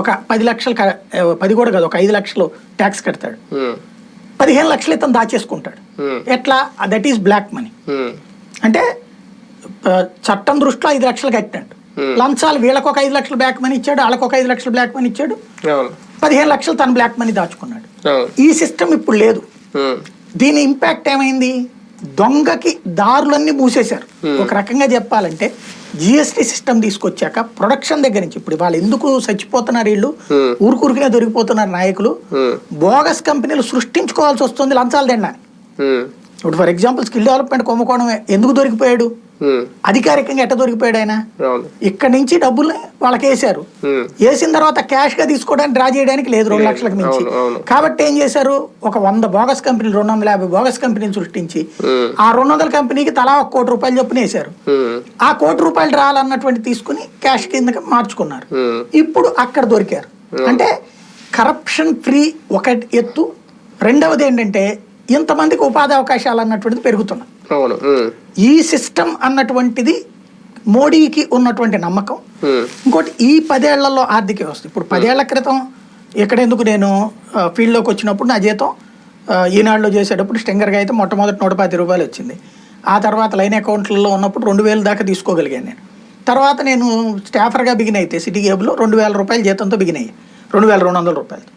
ఒక పది లక్షలు పది కూడా కాదు ఒక ఐదు లక్షలు ట్యాక్స్ కడతాడు. పదిహేను లక్షలు ఇతను దాచేసుకుంటాడు. ఎట్లా? దట్ ఈస్ బ్లాక్ మనీ అంటే చట్టం దృష్టిలో ఐదు లక్షలు కట్టినట్టు. లంచాలు వీళ్ళకి ఒక ఐదు లక్షలు బ్లాక్ మనీ ఇచ్చాడు వాళ్ళకి ఒక ఐదు లక్షలు బ్లాక్ మనీ ఇచ్చాడు. పదిహేను లక్షలు తన బ్లాక్ మనీ దాచుకున్నాడు. ఈ సిస్టమ్ ఇప్పుడు లేదు. దీని ఇంపాక్ట్ ఏమైంది? దొంగకి దారులన్నీ మూసేశారు. ఒక రకంగా చెప్పాలంటే జిఎస్టీ సిస్టమ్ తీసుకొచ్చాక ప్రొడక్షన్ దగ్గర నుంచి ఇప్పుడు వాళ్ళు ఎందుకు చచ్చిపోతున్నారు వీళ్ళు? Hmm. ఊరుకూరికినే దొరికిపోతున్నారు నాయకులు. ఉమ్, బోగస్ కంపెనీలు సృష్టించుకోవాల్సి వస్తుంది లంచాలు తినడానికి. ఇప్పుడు ఫర్ ఎగ్జాంపుల్ స్కిల్ డెవలప్మెంట్ కుంభకోణం ఎందుకు దొరికిపోయాడు? అధికారికంగా ఎట్ట దొరికిపోయాడు ఆయన? ఇక్కడ నుంచి డబ్బులు వాళ్ళకి వేశారు. వేసిన తర్వాత క్యాష్గా తీసుకోవడానికి డ్రా చేయడానికి లేదు రెండు లక్షలకు మించి. కాబట్టి ఏం చేశారు? ఒక వంద బోగస్ కంపెనీలు రెండు వందల యాభై బోగస్ కంపెనీలు సృష్టించి ఆ రెండు వందల కంపెనీకి తలా ఒక కోటి రూపాయలు చొప్పున వేశారు. ఆ కోటి రూపాయలు రావాలన్నటువంటి తీసుకుని క్యాష్ కింద మార్చుకున్నారు. ఇప్పుడు అక్కడ దొరికారు. అంటే కరప్షన్ ఫ్రీ ఒక ఎత్తు. రెండవది ఏంటంటే ఇంతమందికి ఉపాధి అవకాశాలు అన్నటువంటిది పెరుగుతున్నాయి ఈ సిస్టమ్ అన్నటువంటిది మోడీకి ఉన్నటువంటి నమ్మకం. ఇంకోటి ఈ పదేళ్ళలో ఆర్థిక వ్యవస్థ. ఇప్పుడు పదేళ్ళ క్రితం ఎక్కడెందుకు నేను ఫీల్డ్లోకి వచ్చినప్పుడు నా జీతం ఈనాడులో చేసేటప్పుడు స్టింగర్గా అయితే మొట్టమొదటి నూట పది రూపాయలు వచ్చింది. ఆ తర్వాత లైన్ అకౌంట్లలో ఉన్నప్పుడు రెండు వేలు దాకా తీసుకోగలిగాను నేను. తర్వాత నేను స్టాఫర్గా బిగిన్ అయితే సిటీ కేబుల్లో రెండు వేల రూపాయల జీతంతో బిగిన్ రెండు వేల రెండు వందల రూపాయలు